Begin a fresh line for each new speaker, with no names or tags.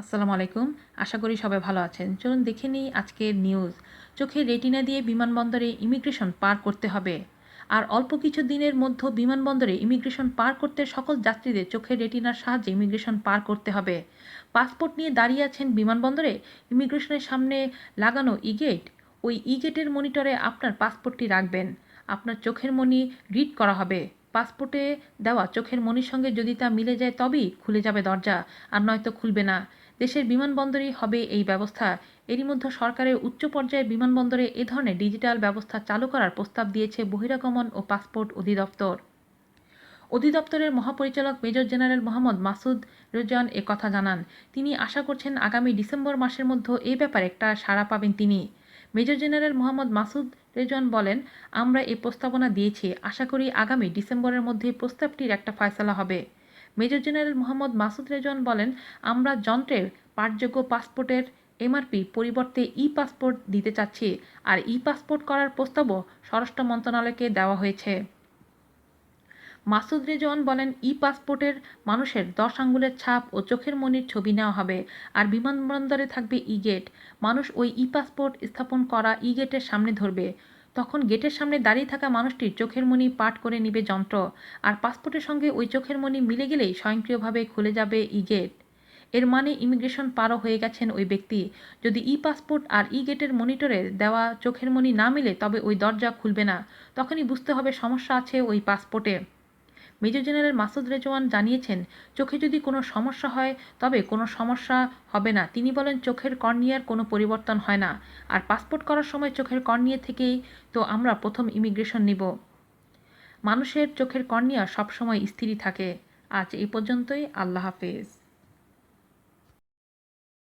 আসসালামু আলাইকুম। আশা করি সবাই ভালো আছেন। চলুন দেখে নিই আজকের নিউজ। চোখে রেটিনা দিয়ে বিমানবন্দরে ইমিগ্রেশন পার করতে হবে। আর অল্প কিছু দিনের মধ্যে বিমানবন্দরে ইমিগ্রেশন পার করতে সকল যাত্রীদের চোখের রেটিনার সাহায্যে ইমিগ্রেশন পার করতে হবে। পাসপোর্ট নিয়ে দাঁড়িয়ে আছেন বিমানবন্দরে ইমিগ্রেশনের সামনে লাগানো ই গেট ওই ই গেটের মনিটরে আপনার পাসপোর্টটি রাখবেন। আপনার চোখের মনি রিড করা হবে। পাসপোর্টে দেওয়া চোখের মনির সঙ্গে যদি তা মিলে যায় তবেই খুলে যাবে দরজা। আর নয়তো খুলবে না। দেশের বিমানবন্দরেই হবে এই ব্যবস্থা। এরই মধ্যে সরকারের উচ্চ পর্যায়ের বিমানবন্দরে এ ধরনের ডিজিটাল ব্যবস্থা চালু করার প্রস্তাব দিয়েছে বহিরাগমন ও পাসপোর্ট অধিদপ্তর। অধিদপ্তরের মহাপরিচালক মেজর জেনারেল মোহাম্মদ মাসুদ রেজান এ কথা জানান। তিনি আশা করছেন আগামী ডিসেম্বর মাসের মধ্যে এ ব্যাপারে একটা সাড়া পাবেন তিনি। মেজর জেনারেল মোহাম্মদ মাসুদ রেজন বলেন, আমরা এই প্রস্তাবনা দিয়েছি। আশা করি আগামী ডিসেম্বরের মধ্যে প্রস্তাবটির একটা ফয়সলা হবে। মেজর জেনারেল মোহাম্মদ মাসুদ রেজন বলেন, আমরা যন্ত্রের পাঠযোগ্য পাসপোর্টের এমআরপি পরিবর্তে ই পাসপোর্ট দিতে চাচ্ছি, আর ই পাসপোর্ট করার প্রস্তাবও স্বরাষ্ট্র মন্ত্রণালয়কে দেওয়া হয়েছে। মাসুদ রেজন বলেন ই পাসপোর্টের মানুষের দশ আঙ্গুলের ছাপ ও চোখের মনির ছবি নেওয়া হবে, আর বিমানবন্দরে থাকবে ই গেট মানুষ ওই ই পাসপোর্ট স্থাপন করা ই গেটের সামনে ধরবে। তখন গেটের সামনে দাঁড়িয়ে থাকা মানুষটির চোখের মনি পাঠ করে নিবে যন্ত্র, আর পাসপোর্টের সঙ্গে ওই চোখের মনি মিলে গেলেই স্বয়ংক্রিয়ভাবে খুলে যাবে ই গেট। এর মানে ইমিগ্রেশন পারও হয়ে গেছেন ওই ব্যক্তি। যদি ই পাসপোর্ট আর ই গেটের মনিটরে দেওয়া চোখের মনি না মিলে তবে ওই দরজা খুলবে না। তখনই বুঝতে হবে সমস্যা আছে ওই পাসপোর্টে। মেজর জেনারেল মাসুদ রেজওয়ান জানিয়েছেন, চোখে যদি কোনো সমস্যা হয়, তবে কোনো সমস্যা হবে না। তিনি বলেন, চোখের কর্নিয়ার কোনো পরিবর্তন হয় না। আর পাসপোর্ট করার সময় চোখের কর্নিয়া থেকেই তো আমরা প্রথম ইমিগ্রেশন নিব। মানুষের চোখের কর্নিয়া সবসময় স্থিরই থাকে। আজ এই পর্যন্তই। আল্লাহ হাফেজ।